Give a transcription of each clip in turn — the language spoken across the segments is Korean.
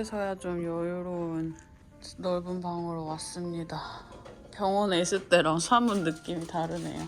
이제서야 좀 여유로운 넓은 방으로 왔습니다. 병원에 있을 때랑 사뭇 느낌이 다르네요.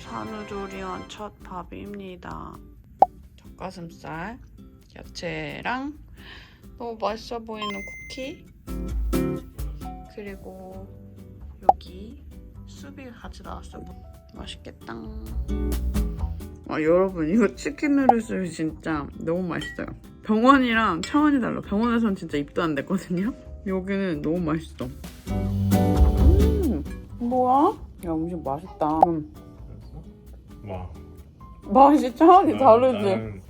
산후조리원 첫 밥입니다. 닭가슴살, 야채랑 너무 맛있어 보이는 쿠키 그리고 여기 수비 같이 나왔어요. 맛있겠다. 아, 여러분 이거 치킨 누르스 진짜 너무 맛있어요. 병원이랑 차원이 달라. 병원에선 진짜 입도 안 됐거든요. 여기는 너무 맛있어. 음, 뭐야? 야 음식 맛있다. 음, 와. 맛이 차원이 다르지.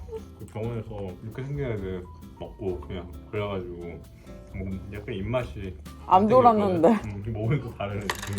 그 병원에서 이렇게 생긴 애들 먹고 그냥 그래가지고 뭐 약간 입맛이 안 돌았는데. 음, 먹으면 또 다른 느낌.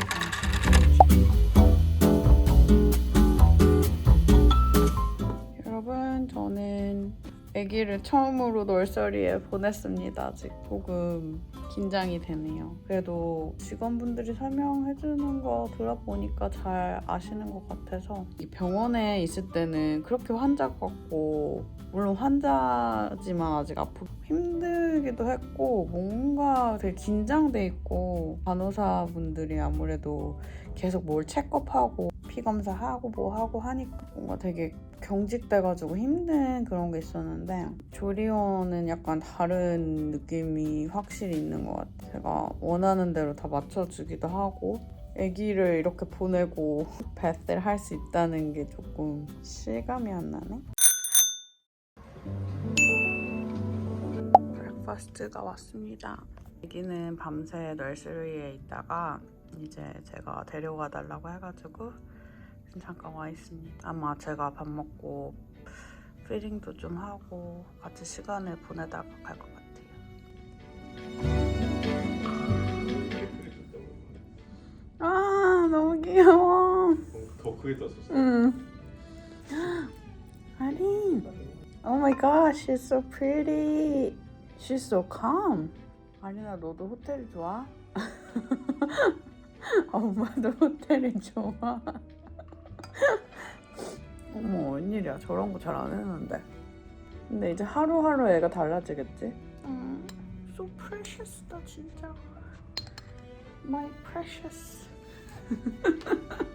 여러분 저는 아기를 처음으로 널서리에 보냈습니다. 아직 조금 긴장이 되네요. 그래도 직원분들이 설명해주는 거 들어보니까 잘 아시는 것 같아서 이 병원에 있을 때는 그렇게 환자 같고 물론 환자지만 아직 아프고 힘들기도 했고 뭔가 되게 긴장돼 있고 간호사분들이 아무래도 계속 뭘 체크업하고 피 검사하고 뭐 하고 하니까 뭔가 되게 경직돼가지고 힘든 그런 게 있었는데 조리원은 약간 다른 느낌이 확실히 있는 것 같아요. 제가 원하는 대로 다 맞춰주기도 하고 아기를 이렇게 보내고 배스를 할수 있다는 게 조금 실감이 안 나네. 브렉퍼스트가 왔습니다. 아기는 밤새 널스리에 있다가 이제 제가 데려가 달라고 해가지고 잠깐 와 있습니다. 아마 제가 밥 먹고 피딩도 좀 하고 같이 시간을 보내다가 갈 것 같아요. 아 너무 귀여워. 더 크게 떴었어. 응. 아린. Oh my gosh, she's so pretty. She's so calm. 아린아 너도 호텔이 좋아? 엄마도 호텔이 좋아. 어머 웬일이야 저런 거 잘 안 했는데. 근데 이제 하루하루 애가 달라지겠지? 음, so precious다 진짜. My precious.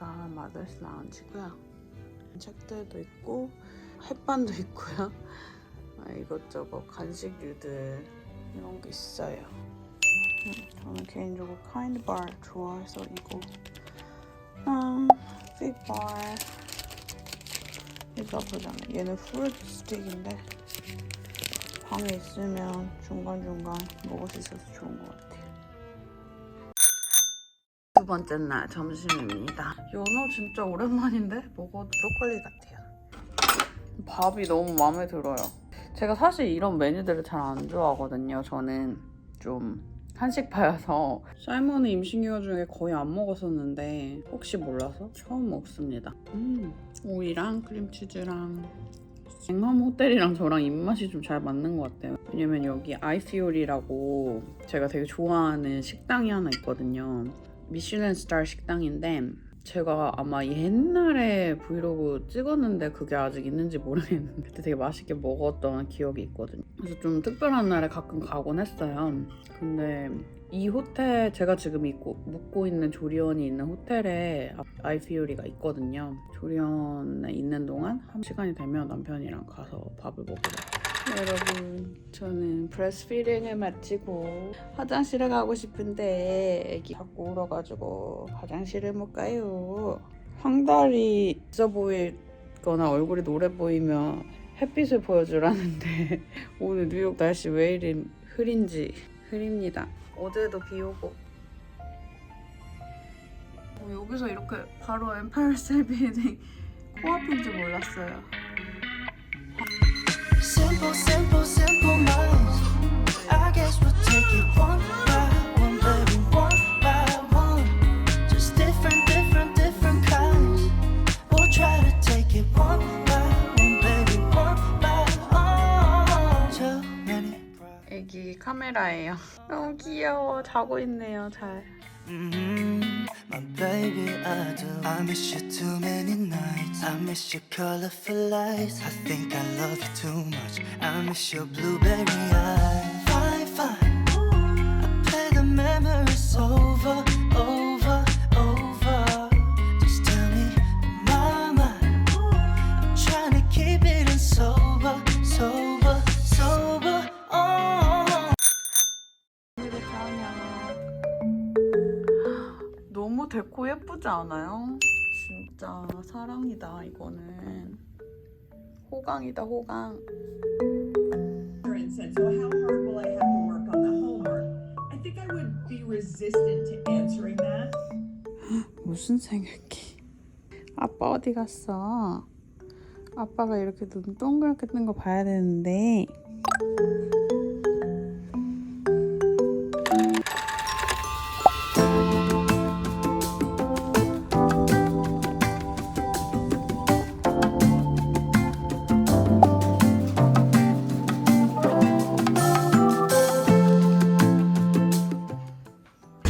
여기가 마더스 라운지고요. 책들도 있고 햇반도 있고요. 아, 이것저것 간식류들 이런 게 있어요. 음, 저는 개인적으로 카인드 바 좋아해서 이거 음, 빅바 이거 않아. 얘는 프루트 스틱인데 방에 있으면 중간중간 먹을 수 있어서 좋은 것 같아요. 두 번째 날 점심입니다. 연어 진짜 오랜만인데 먹어도 브로콜리 같아요. 밥이 너무 마음에 들어요. 제가 사실 이런 메뉴들을 잘 안 좋아하거든요. 저는 좀 한식파여서 살몬은 임신기간 중에 거의 안 먹었었는데 혹시 몰라서 처음 먹습니다. 음, 오이랑 크림치즈랑 앵맘 호텔이랑 저랑 입맛이 좀 잘 맞는 것 같아요. 왜냐면 여기 아이피올이라고 제가 되게 좋아하는 식당이 하나 있거든요. 미슐랭 스타 식당인데 제가 아마 옛날에 브이로그 찍었는데 그게 아직 있는지 모르겠는데 그때 되게 맛있게 먹었던 기억이 있거든요. 그래서 좀 특별한 날에 가끔 가곤 했어요. 근데 이 호텔 제가 지금 있고, 묵고 있는 조리원이 있는 호텔에 아이피오리가 있거든요. 조리원에 있는 동안 한 시간이 되면 남편이랑 가서 밥을 먹으러 여러분 저는 브레스피딩을 마치고 화장실에 가고 싶은데 애기 자꾸 울어가지고 화장실을 못 가요 황달이 있어 보일 거나 얼굴이 노래 보이면 햇빛을 보여주라는데 오늘 뉴욕 날씨 왜 이리 흐린지 흐립니다. 어제도 비 오고 어, 여기서 이렇게 바로 엠파이어 스테이트 코앞인지 몰랐어요. 카메라예요. 너무 귀여워. 자고 있네요. 잘. My baby, I do. I miss you too many nights. I miss your colorful lights. I think I love you too much. I miss your blueberry eyes. 예쁘지 않아요? 진짜 사랑이다 이거는. 호강이다 호강. 무슨 생각해? 아빠 어디 갔어? 아빠가 이렇게 눈 동그랗게 뜬 거 봐야 되는데.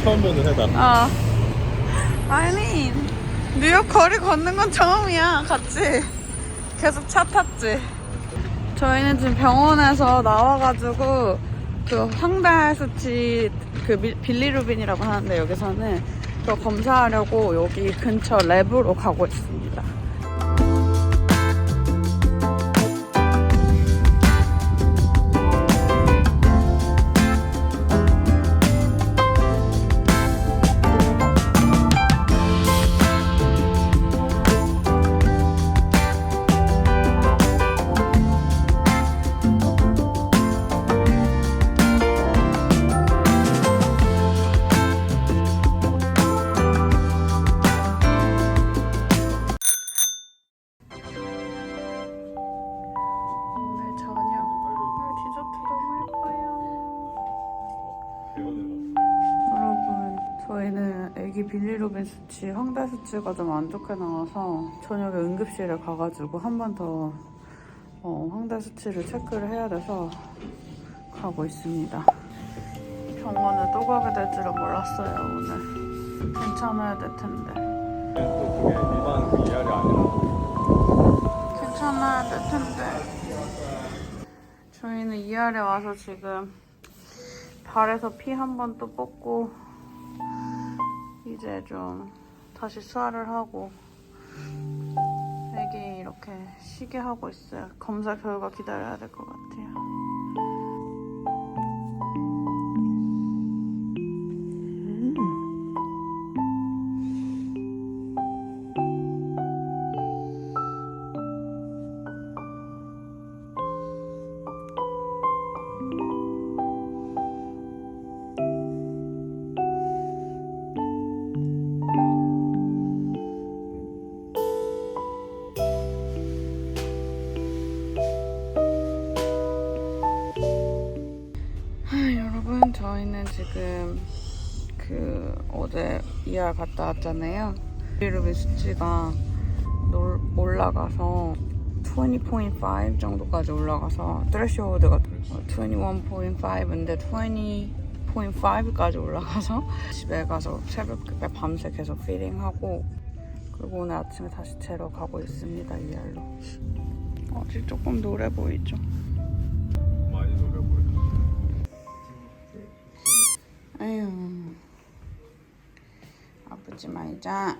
처음 보는 해다. 어. 아니, 뉴욕 거리 걷는 건 처음이야, 같이. 계속 차 탔지. 저희는 지금 병원에서 나와가지고, 그 황달 수치, 그 미- 빌리루빈이라고 하는데, 여기서는 그거 검사하려고 여기 근처 랩으로 가고 있습니다. 애기 빌리로빈 수치, 황달 수치가 좀 안 좋게 나와서 저녁에 응급실에 가가지고 한 번더 어, 황달 수치를 체크를 해야 돼서 가고 있습니다. 병원에 또 가게 될 줄은 몰랐어요, 오늘. 괜찮아야 될 텐데. 괜찮아야 될 텐데. 저희는 이알에 와서 지금 발에서 피 한 번 또 뽑고 이제 좀 다시 수화를 하고 애기 이렇게 쉬게 하고 있어요. 검사 결과 기다려야 될 것 같아요. 이알 갔다 왔잖아요. 비루빈 수치가 놀- 올라가서 20.5 정도까지 올라가서 트레시홀드가 21.5인데 20.5까지 올라가서 집에 가서 새벽에 밤새 계속 피딩하고 그리고 오늘 아침에 다시 재러 가고 있습니다 이알로. 아직 조금 노래 보이죠? 많이 노래 보여. 아유 아프지 말자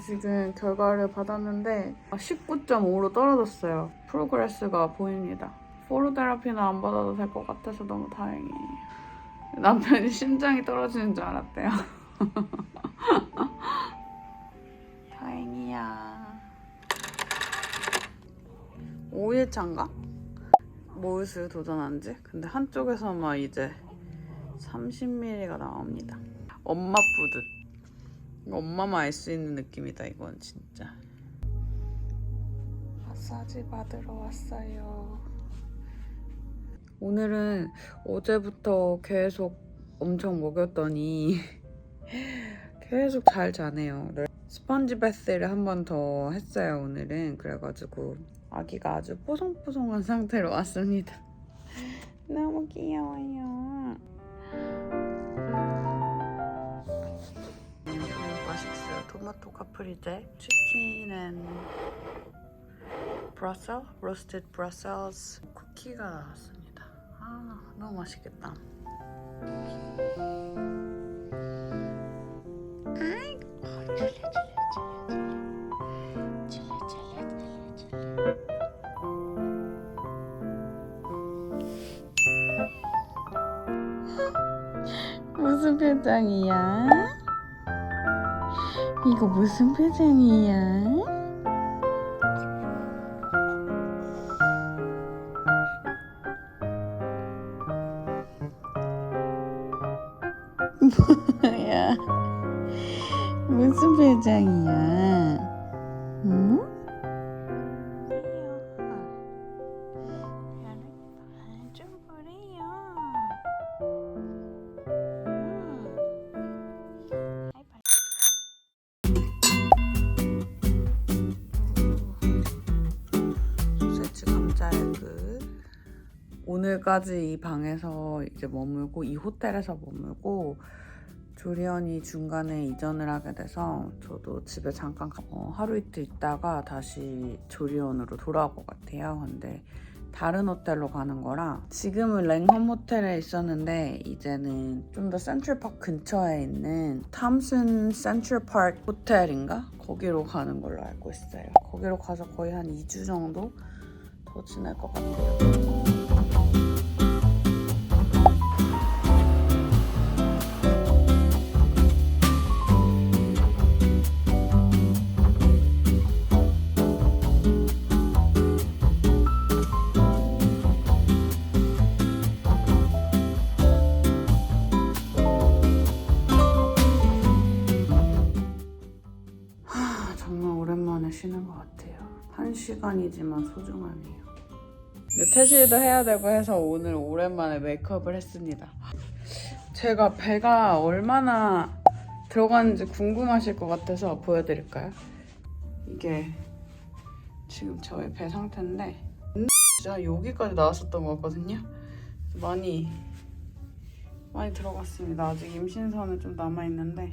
지금 결과를 받았는데 19.5로 떨어졌어요 프로그레스가 보입니다 포로테라피는 안 받아도 될 것 같아서 너무 다행이에요 남편이 심장이 떨어지는 줄 알았대요 짠이야. 5일차인가? 무엇을 도전한 지? 근데 한쪽에서만 이제 30ml가 나옵니다. 엄마 뿌듯. 엄마만 알 수 있는 느낌이다, 이건 진짜. 마사지 받으러 왔어요. 오늘은 어제부터 계속 엄청 먹였더니 계속 잘 자네요. 스펀지 베스를 한 번 더 했어요, 오늘은. 그래가지고 아기가 아주 뽀송뽀송한 상태로 왔습니다. 너무 귀여워요. 맛있어요. 토마토 카프리제, 치킨 앤 브러셀, 로스티드 브러셀스 쿠키가 나왔습니다. 아, 너무 맛있겠다. 아이고, 표정이야? 이거 무슨 표정이야? 뭐야? 무슨 표정이야? 오늘까지 이 방에서 이제 머물고 이 호텔에서 머물고 조리원이 중간에 이전을 하게 돼서 저도 집에 잠깐 가- 어, 하루 이틀 있다가 다시 조리원으로 돌아올 것 같아요. 근데 다른 호텔로 가는 거라 지금은 랭홈 호텔에 있었는데 이제는 좀 더 센트럴파크 근처에 있는 탐슨 센트럴파크 호텔인가? 거기로 가는 걸로 알고 있어요. 거기로 가서 거의 한 2주 정도 더 지낼 것 같아요. 쉬는 것 같아요. 한 시간이지만 소중하네요. 퇴실도 해야 되고 해서 오늘 오랜만에 메이크업을 했습니다. 제가 배가 얼마나 들어가는지 궁금하실 것 같아서 보여드릴까요? 이게 지금 저의 배 상태인데 진짜 여기까지 나왔었던 것 같거든요. 많이 많이 들어갔습니다. 아직 임신선은 좀 남아 있는데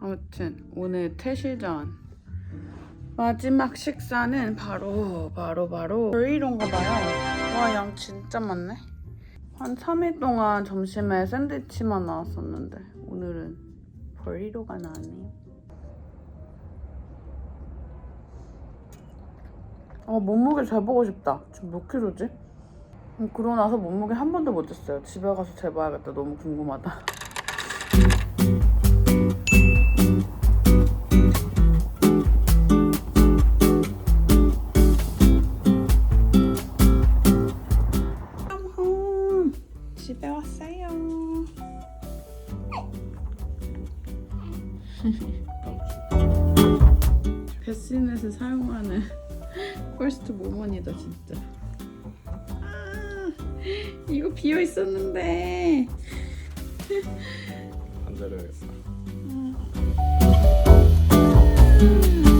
아무튼 오늘 퇴실 전 마지막 식사는 바로 바로 바로 브리로인가 봐요. 와 양 진짜 많네. 한 3일 동안 점심에 샌드위치만 나왔었는데 오늘은 버리로가 나왔네요. 아 몸무게 재보고 싶다. 지금 몇 킬로지? 음, 그러고 나서 몸무게 한 번도 못 쟀어요. 집에 가서 재봐야겠다. 너무 궁금하다. 있었는데. 안 내려야겠어. 음.